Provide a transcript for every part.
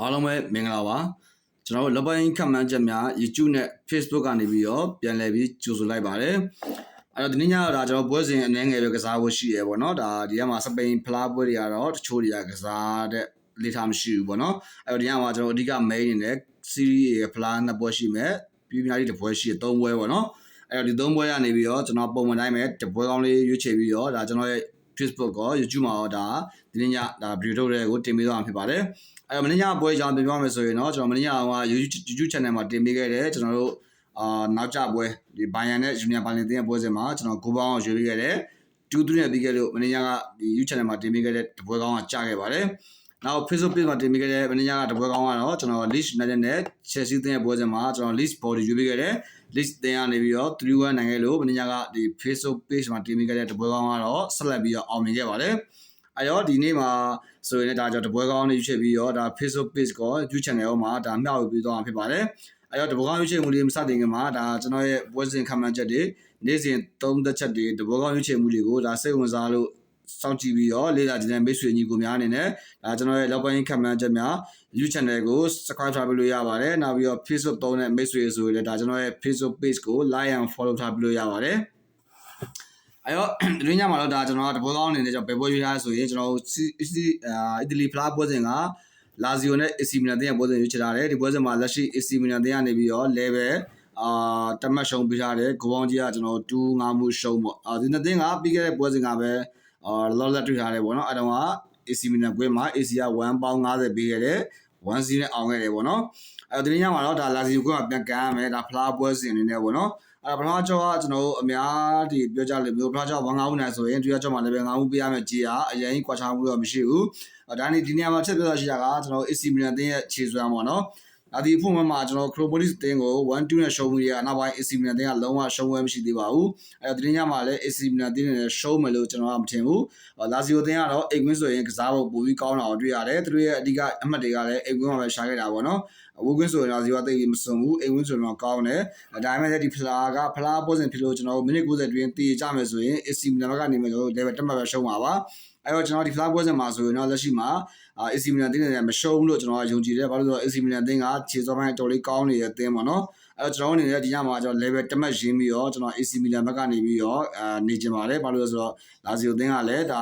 အားလုံးပဲမင်္ဂလာပါကျွန်တော်တို့လက်ပိုင်းခန့်မှန်းချက်များ YouTube နဲ့ Facebook ကနေပြီးတော့ပြန်လည်ပြီးကြိုဆိုလိုက်ပါတယ်အဲ့တော့ဒီနေ့ညတော့ဒါကျွန်တော်ပွဲစဉ်အနေငယ်ပဲကစားဖို့ရှိရပေါ့နော်ဒါဒီကမှာစပိန်ဖလားပွဲတွေကတော့တချို့တွေကကစားတဲ့လေထားမရှိဘူးပေါ့နော်အဲ့တော့ဒီကမှာကျွန်တော်အဓိက main အနေနဲ့ series ရဲ့ဖလားနှစ်ပွဲရှိမယ်ပြီးများဒီတစ်ပွဲရှိရသုံးပွဲပေါ့နော်အဲ့တော့ဒီသုံးပွဲကနေပြီးတော့ကျွန်တော်ပုံမှန်တိုင်းပဲတစ်ပွဲကောင်းလေးရွေးချယ်ပြီးတော့ဒါကျွန်တော်ရဲ့ Facebook ကော YouTube မှာတော့ဒါဒီနေ့ညဒါဗီဒီယိုထုတ်တဲ့ကိုတင်ပေးသွားမှာဖြစ်ပါတယ်အဲ့တော့မင်းညပွဲအကြောင်းပြောပြမယ်ဆိုရင်တော့ကျွန်တော်မင်းညက YouTube YouTube channel မှာတင်ပေးခဲ့တယ်ကျွန်တော်တို့အာနောက်ကျပွဲဒီဘိုင်ယန်နဲ့ Junior ဘိုင်ယန်တင်ရဲ့ပွဲစဉ်မှာကျွန်တော်ဂိုးပေါင်းအောင်ရွေးပေးခဲ့တယ်2 3နဲ့ပြီးခဲ့လို့မင်းညကဒီ YouTube channel မှာတင်ပေးခဲ့တဲ့တပွဲကောင်းကကြာခဲ့ပါတယ် နောက် Facebook page မှာတင်ပေးခဲ့တဲ့မင်းညကတပွဲကောင်းကတော့ကျွန်တော် Leeds United နဲ့ Chelsea တင်ရဲ့ပွဲစဉ်မှာကျွန်တော် Leeds body ရွေးပေးခဲ့တယ် list တင်ရနေပြီးတော့3-1နိုင်ခဲ့လို့မင်းညကဒီ Facebook page မှာတင်ပေးခဲ့တဲ့တပွဲကောင်းကတော့ဆက်လက်ပြီးတော့အောင်မြင်ခဲ့ပါတယ်။အဲတော့ဒီနေ့မှာဆိုရင်လည်းဒါကြောင့်တပွဲကောင်းလေးရွေးချယ်ပြီးတော့ဒါ Facebook page ကော YouTube channel ရောမှာဒါမျှဝေပေးသွားမှာဖြစ်ပါတယ်။အဲတော့တပွဲကောင်းရွေးချယ်မှုလေးမစတင်ခင်မှာဒါကျွန်တော်ရဲ့ပွဲစဉ်ခံမှန်းချက်တွေနေ့စဉ်သုံးသက်ချက်တွေတပွဲကောင်းရွေးချယ်မှုတွေကိုဒါစိတ်ဝင်စားလို့ စောင့်ကြည့်ပြီးတော့လေ့လာကြည့်တဲ့မိတ်ဆွေညီကိုများအနေနဲ့ဒါကျွန်တော်ရဲ့လောက်ပိုင်းခံမှန်းချက်များ YouTube channel ကို subscribe ထားပေးလို့ရပါတယ်နောက်ပြီးတော့ Facebook သုံးတဲ့မိတ်ဆွေဆိုရင်လည်းဒါကျွန်တော်ရဲ့ Facebook page ကို like and follow ထားပေးလို့ရပါတယ်အဲတော့ဒီညမှာတော့ဒါကျွန်တော်ကတပွဲကောင်းအနေနဲ့ကျွန်တော်ဘယ်ပွဲရွေးထားဆိုရင်ကျွန်တော်အီတလီဖလားပွဲစဉ်ကလာဇီယိုနဲ့ AC Milan တင်းရဲ့ပွဲစဉ်ရွေးချယ်ထားတယ်ဒီပွဲစဉ်မှာလက်ရှိ AC Milan တင်းကနေပြီးတော့ level အာတမတ်ရှုံပေးထားတယ်ဂိုးပေါင်းကြီးကကျွန်တော်2 5မှုရှုံးပေါ့အာဒီနှစ်တင်းကပြီးခဲ့တဲ့ပွဲစဉ်ကပဲ အာလော်လက်တွေ့ထားတယ်ပေါ့နော်အဲတော့က AC Milan ကွင်းမှာ AC က1ပေါင်း50ပေးခဲ့တယ်1စီးနဲ့အောင်ခဲ့တယ်ပေါ့နော်အဲဒီနေ့ညမှာတော့ဒါလာစီကွင်းမှာပြန်ကန်ရမယ်ဒါဖလားပွဲစဉ်အနေနဲ့ပေါ့နော်အဲပထမကျော်ကကျွန်တော်တို့အများဒီပြောကြလို့မျိုးပထမကျော်ဝမ်ငါးဦးနိုင်ဆိုရင်ဒုတိယကျော်မှာလည်းပဲငါးဦးပေးရမယ်ကြီးอ่ะအရင်ကြီးကွာခြားမှုတော့မရှိဘူးဒါနေဒီနေရာမှာချက်ပြောတာရှိတာကကျွန်တော် AC Milan တင်းရဲ့ခြေစွမ်းပေါ့နော် ဒါဒီဖုန်းမှာကျွန်တော် Chromolis တင်းကို1 2နဲ့ရှုံးမှုရအနောက်ပိုင်း AC Milan တင်းကလုံးဝရှုံးဝဲမရှိသေးပါဘူးအဲဒီညမှာလည်း AC Milan တင်းနဲ့ရှုံးမယ်လို့ကျွန်တော်ကမထင်ဘူးလာဇီယိုတင်းကတော့အိမ်ကွင်းဆိုရင်ကစားဖို့ပိုပြီးကောင်းတာကိုတွေ့ရတယ်သူတို့ရဲ့အဓိကအမှတ်တွေကလည်းအိမ်ကွင်းမှာပဲရှာခဲ့တာပေါ့နော်ဝူကွင်းဆိုရင်တော့ဇီဝသိပ်ပြီးမစွန်ဘူးအိမ်ကွင်းဆိုတော့ကောင်းတယ်ဒါပေမဲ့လည်းဒီဖလာကဖလာပေါ်စဉ်ဖြစ်လို့ကျွန်တော်မိနစ်90တွင်တည်ကြမယ်ဆိုရင် AC Milan ဘက်ကနေမှကျွန်တော်တို့ level တက်မှတ်ပဲရှုံးပါပါ အဲတော့ကျွန်တော်ဒီ flag ပွဲစဉ်မှာဆိုရင်တော့လက်ရှိမှာ AC Milan တင်းနေမရှုံးလို့ကျွန်တော်ကယုံကြည်တယ်ဘာလို့လဲဆိုတော့ AC Milan တင်းကခြေစောပိုင်းအတော်လေးကောင်းနေတဲ့တင်းပေါ့နော်အဲတော့ကျွန်တော်အနေနဲ့ဒီညမှာကျွန်တော် level တက်မှတ်ရင်းပြီးတော့ကျွန်တော် AC Milan ဘက်ကနေပြီးတော့အာနေကျင်ပါတယ်ဘာလို့လဲဆိုတော့ Lazio တင်းကလည်းဒါ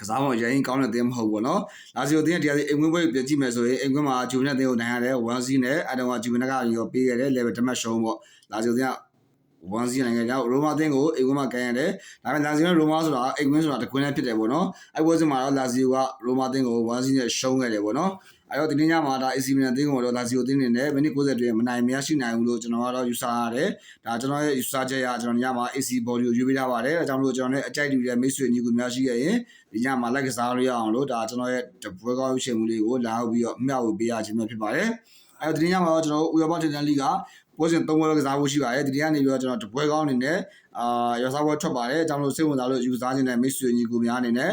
ကစားဖို့ရင်ကောင်းတဲ့တင်းမဟုတ်ဘူးเนาะလာစီယိုတင်းကတရားစီအိမ်ဝင်ပွဲပြကြည့်မယ်ဆိုရင်အိမ်ဝင်မှာဂျူဗနက်တင်းကိုနိုင်ရတယ်1စီးနဲ့အတုံးကဂျူဗနက်ကရောပေးခဲ့တယ် level တမတ်ရှုံးပေါ့လာစီယိုတင်းက 1စီးနိုင်ငံကြောင့်ရိုမာတင်းကိုအိမ်ဝင်မှာကန်ရတယ်ဒါပေမဲ့လာစီယိုနဲ့ရိုမာဆိုတာအိမ်ဝင်ဆိုတာတကွင်းနဲ့ဖြစ်တယ်ပေါ့နော်အဲ့ပွဲစဉ်မှာတော့လာစီယိုကရိုမာတင်းကို1စီးနဲ့ရှုံးခဲ့တယ်ပေါ့နော်အဲ့တော့ဒီနေ့ညမှာဒါ AC Milan တင်းကိုတော့လာစီယိုတင်းနေနဲ့မိနစ်60အတွင်းမနိုင်မရရှိနိုင်ဘူးလို့ကျွန်တော်ကတော့ယူဆရတယ်ဒါကျွန်တော်ရဲ့ယူဆချက်ရကျွန်တော်ညမှာ AC body ကိုရွေးပေးထားပါတယ်အဲဒါကြောင့်မလို့ကျွန်တော်လည်းအကြိုက်တူတဲ့မိတ်ဆွေညီကူများရှိခဲ့ရင်ဒီညမှာလိုက်ကစားလို့ရအောင်လို့ဒါကျွန်တော်ရဲ့တပွဲကောင်းရွှေမှုလေးကိုလာဟုတ်ပြီးတော့မျှဝေပေးရခြင်းပဲဖြစ်ပါတယ်အဲတော့ဒီညမှာတော့ကျွန်တော်ဥရောပတင်တန်လိက ပွဲစဉ်၃ပွဲကစားဖို့ရှိပါတယ်ဒီနေ့ကနေပြီးတော့ကျွန်တော်တပွဲကောင်းအနေနဲ့အာရောစားပွဲထွက်ပါတယ်အကြောင်းလို့စိတ်ဝင်စားလို့ယူစားခြင်းနဲ့မိတ်ဆွေညီကူများအနေနဲ့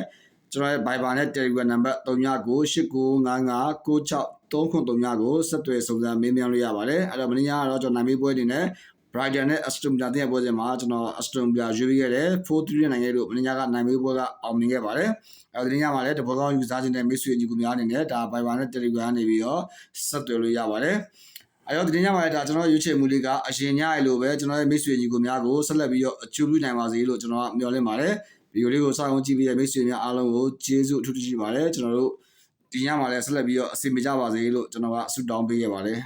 ကျွန်တော်ရဲ့ Viber နဲ့ Telegram နံပါတ်3998959393ကိုဆက်သွယ်စုံစမ်းမေးမြန်းလို့ရပါတယ်အဲ့တော့မင်းကတော့ကျွန်တော်နိုင်မေးပွဲအနေနဲ့ Brighton နဲ့ Aston Villa တဲ့ပွဲစဉ်မှာကျွန်တော် Aston Villa ရွေးပေးခဲ့တယ်4-3နိုင်ခဲ့လို့မင်းကနိုင်မေးပွဲကအောင်မြင်ခဲ့ပါတယ်အဲ့ဒီညမှာလည်းတပွဲကောင်းယူစားခြင်းနဲ့မိတ်ဆွေညီကူများအနေနဲ့ဒါ Viber နဲ့ Telegram နေပြီးတော့ဆက်သွယ်လို့ရပါတယ် အဲ့တော့ဒီညမှာလည်းဒါကျွန်တော်ရွေးချယ်မှုလေးကအရင်ညရလို့ပဲကျွန်တော်ရဲ့မိတ်ဆွေညီကိုများကိုဆက်လက်ပြီးတော့အကျိုးပြုနိုင်ပါစေလို့ကျွန်တော်ကမျှော်လင့်ပါတယ်ဗီဒီယိုလေးကိုစောင့်ကြည့်ပြီးတဲ့မိတ်ဆွေများအားလုံးကိုကျေးဇူးအထူးတင်ရှိပါတယ်ကျွန်တော်တို့ဒီညမှာလည်းဆက်လက်ပြီးတော့အစီအမကြပါစေလို့ကျွန်တော်ကဆုတောင်းပေးရပါတယ်